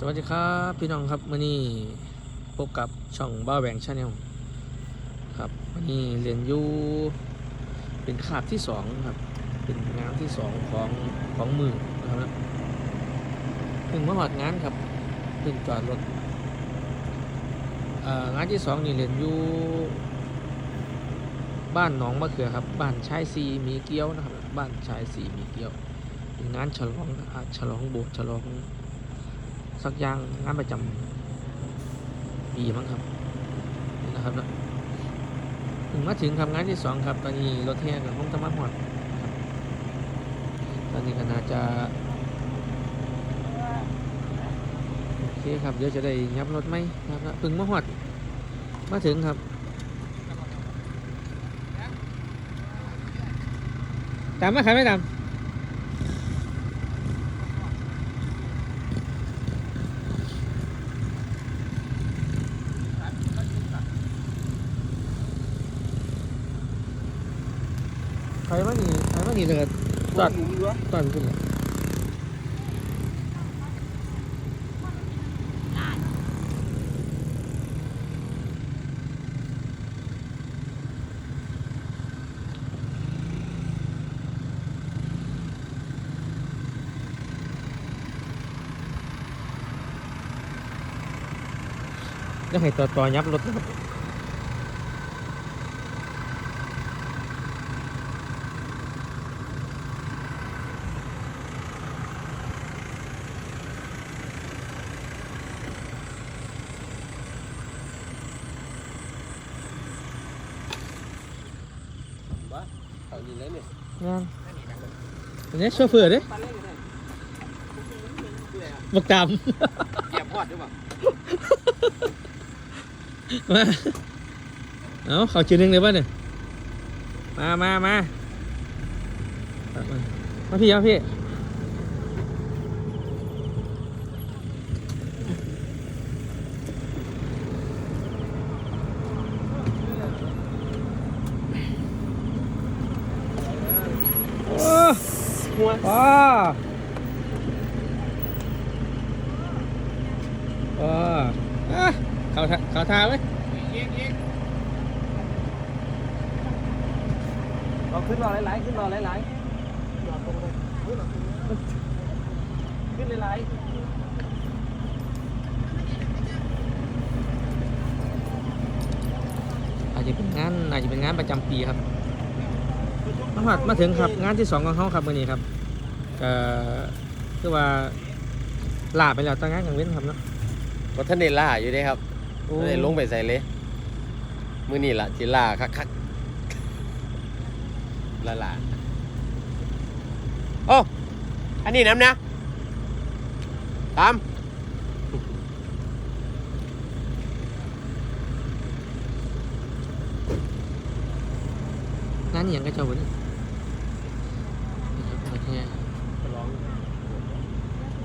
สวัสดีครับพี่น้องครับวันนี้พบกับช่องบ้าแหวงชาแนลครับวันนี้เรียนอยู่เป็นคาบที่สองครับเป็นงานที่สองของของมือนะครับนะเพิ่งมาหอดงานครับเพิ่งจอดรถงานที่สองนี่เรียนอยู่บ้านหนองมะเขือครับบ้านชายซีมีเกี้ยวนะครับบ้านชายซีมีเกี้ยวงานฉลองฉลองโบสถ์ฉลอง สักอย่างงานประจำปีมั้งครับนี่นะครับนะถึงมาถึงครับงานที่สองครับ ตอนนี้รถแห่กับห้องธรรมะหอดครับตอนนี้ก็น่าจะโอเคครับเดี๋ยวจะได้ยับรถไหมครับถึงมาหอดมาถึงครับตามมาครับไม่ตาม ใครมา นี่ใครมานี่เลยตอนตอนขึ้นเลยจะให้ตัวตัวยับรถนะครับ วะเขายิ งแล้วเนี่ยงานอันนี้โชเฟอร์เด้ปันเล่นกันเลยบักตามเก็บพอดด้วยป่ะมาเอาเขาชื่อหนึ่งเลยป่ะเนี่ยมามามามามาพี่เอาพี่โอ้ หั วอ๋ออ๋ออะเขาทาเขาทาไว้ยิงยิงเอาขึ้นรอหลายๆขึ้นรอหลายๆขึ้นหลายอาจจะเป็นงานอาจจะเป็นงานประจำปีครับมาหอดมาถึงครับงานที่สองของเขาครับมื่อนี้ครับ ก็คือว่าลาไปแล้วตั้งงานกลางเว้นครับเนาะๆเพราะท่านเดล่าอยู่เด้ครับท่านเดลงไปใส่เลยมือนี่ล่ะจิล่าคักคักละล่ะโอ้อันนี้น้ำนะตามงานอหย่างก็เจ้าวันนี้โอเคร้อง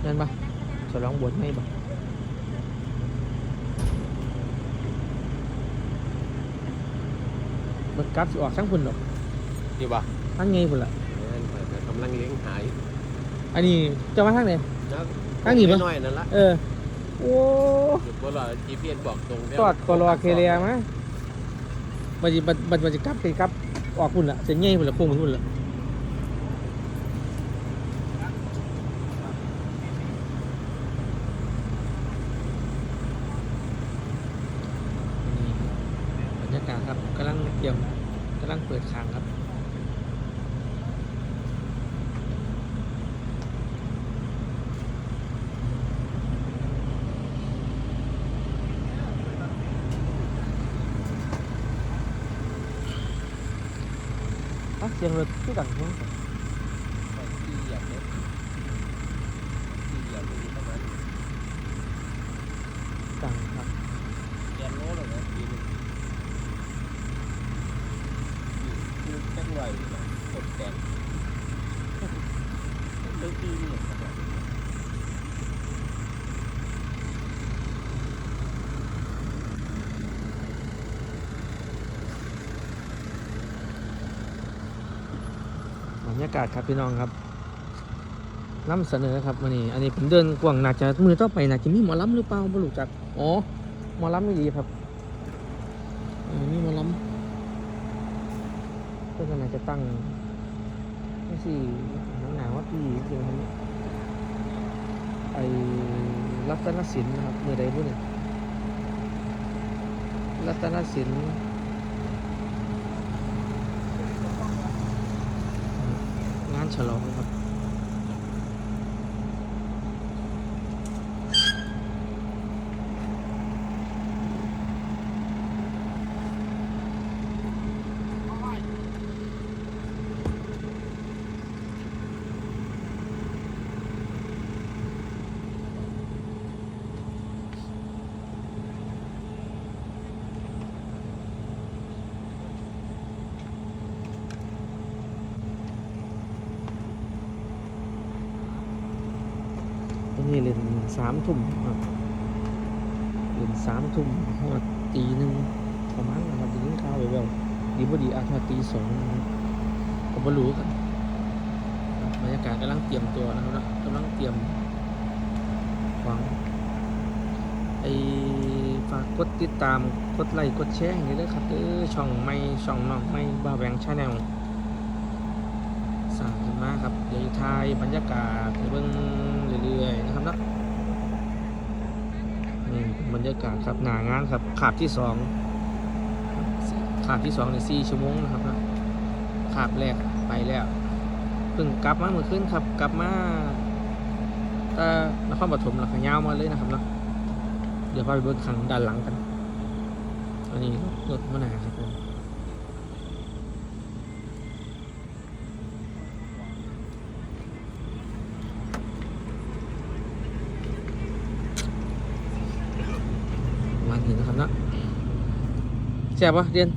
นั่นปะจะร้องบวชไหมปะมันกลับสิออกทั้งพุ่นหรอกนี่ป่ะทั้งไงพุ่นละกำลังเลี้ยงหายอันนี้จะมาทางไหนนะตั้งนี่ปะน้อยๆนั่นละเออโอ้หยุดบ่รอ GPS บอกตรงเด้ตอดกรอเคเลียมาบัดจิบัดบัดบัดจิกลับไปกลับออกพุ่นละเส้นใหญ่พุ่นละพุ่งไปพุ่นละนี่บรรยากาศครับกำลัง เตรียมกำลังเปิดคางครับอะเสียงรถที่ดังเนาะ ที่เหยียบเนี่ยที่เหยียบอยู่ประมาณ ดังครับ แกนโลเลยนะปีนึงคือจัง ไหวนะกดแตนเลิกที่เนี่ยบรรยากาศครับพี่น้องครับนำเสนอครับวันนี้ อันนี้ผมเดินกว่างหน่าจะมือต่อไปหน่าจะมีหมอลำหรือเปล่าไม่รู้จัก อ๋อ หมอลำไม่ดีครับเออมีหมอลำก็น่า จะตั้งไม่สิหนังหนาว่าพี่จริงๆครับไอ้รัตนศิลป์นะครับมือใดพูดเนี่ยรัตนศิลป์งานฉลองครับ นี้เล่นสามทุ่มครับเล่นสามทุ่มหอดตีหนึ่งประมาณนะครับจะยินข้าวไปแบบดีพอดีอาจจะตีสองก็ไม่รู้กันครับบรรยากาศกำลังเตรียมตัวนะครับนะกำลังเตรียมฟังไอฝากกดติดตามกดไลค์กดแชร์อย่างนี้ด้วยครับเออช่องไม่ช่องน้องไม่บ้าแบงชาแนลสั่งขึ้นมาครับเดี๋ยวทายบรรยากาศเบิ่ง รื่อยๆนะครับนะนี่บรรยากาศครับหนางานครับขาบที่สองขาบที่สองในสี่ชั่วโมงนะครับนะขาบแรกไปแล้วเพิ่งกลับมาเมื่อคืนครับกลับมาต่นครปฐมหลักยาวมาเลยนะครับเนาะเดี๋ยวพาไปเบิ่งขังด้านหลังกันอันนี้รถมะนาวครับผม ประมาณนี้นะครับเนาะแซ่บปะเดียน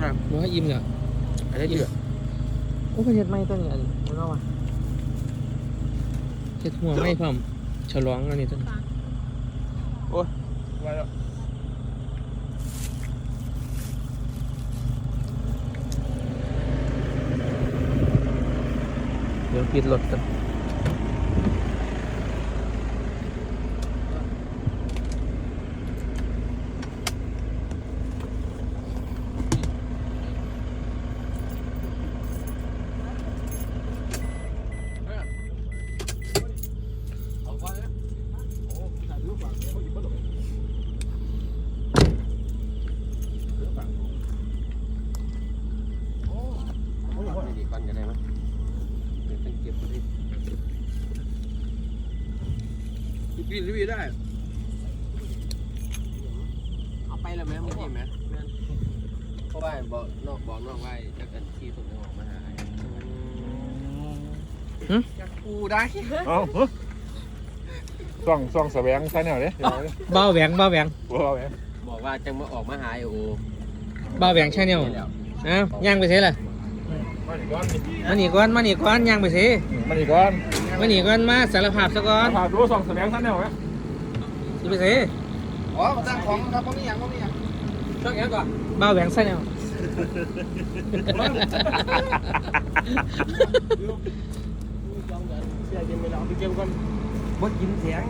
ครับมึงให้ยิ้มเนี่ยอันนี้เดือดโอ้ประเทศไม่ตัวนี้อันนี้มึงเอาวะเฮ็ดหัวไม่พร้อมฉลองอันนี้ตัวนี้ไว้แล้วเดี๋ยวปิดรถกัน ดีๆก่อนก็ได้ไหมเดี๋ยวต้องเก็บไว้ดิ กินรีวิวได้ เอาไปแล้วไหมเมื่อกี้ไหมเพราะว่าบอกนอกบอกนอกว่าจะกันที่ตรงนี้ออกมาหาจะกูได้เอาเฮ้ยส่องส่องแสวงใช่แนวเด้เดี๋ยวเด้บ้าวแหวงบ้าวแหวงบัวแหวงบอกว่าจังมาออกมาหาไอโอบ้าวแหวงใช่เนี่ยแล้วอ้าวย่างไปเสียล่ะมาอีกก้อนนี่มาหนีก่อนมาหนีก่อนย่างไปเสียมาอีกก้อน มาหนีก่อนมาสารภาพซะก่อนพาดูส่องแสวงใช่แนวไหมสิไปเสียอ๋อตั้งของครับผมนี่ยังผมนี่ยังช่างยังก่อนบ้าวแหวงใช่เนี่ยเสียกินไปแล้วไปเก็บก่อนบ่กินเสียง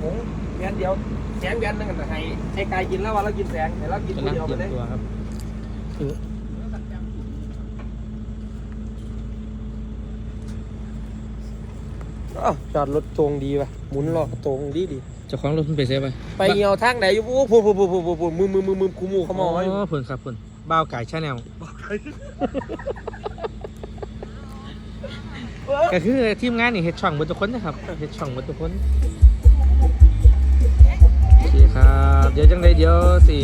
หงแบนเดียวแสงแบนนึงกันให้ไอ้กายกินแล้วว่าเรากินแสงแต่เรากินกำลังเดียวเตไปรียมเลย ตัวครับ คือจอดรถตรงดีป่ะหมุนล้อตรงดีดีเจ้าของรถเพิ่นไปเสียไปไปเหี่ยวทางไหนอยู่ปุ๊บปุ๊บปุ๊บปุ๊บปุ๊บปุ๊บมือมือมือมือคูมูเขามองไว้อ๋อเพิ่นครับเพิ่นบ้าวไก่ชาแนลก็คือทีมงานนี่เฮ็ดช่องเบิดทุกคนนะครับเฮ็ดช่องเบิดทุกคนโอเคครับเดี๋ยวจังไดเดี๋ยวสิ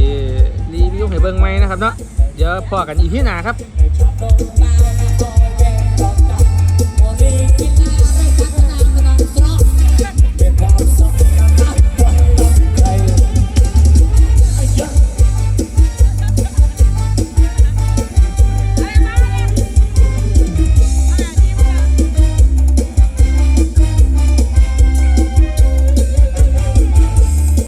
รีวิวให้เบิ่งใหม่นะครับเนาะเดี๋ยวพอกันอีพีหน้าครับ Hãy subscribe cho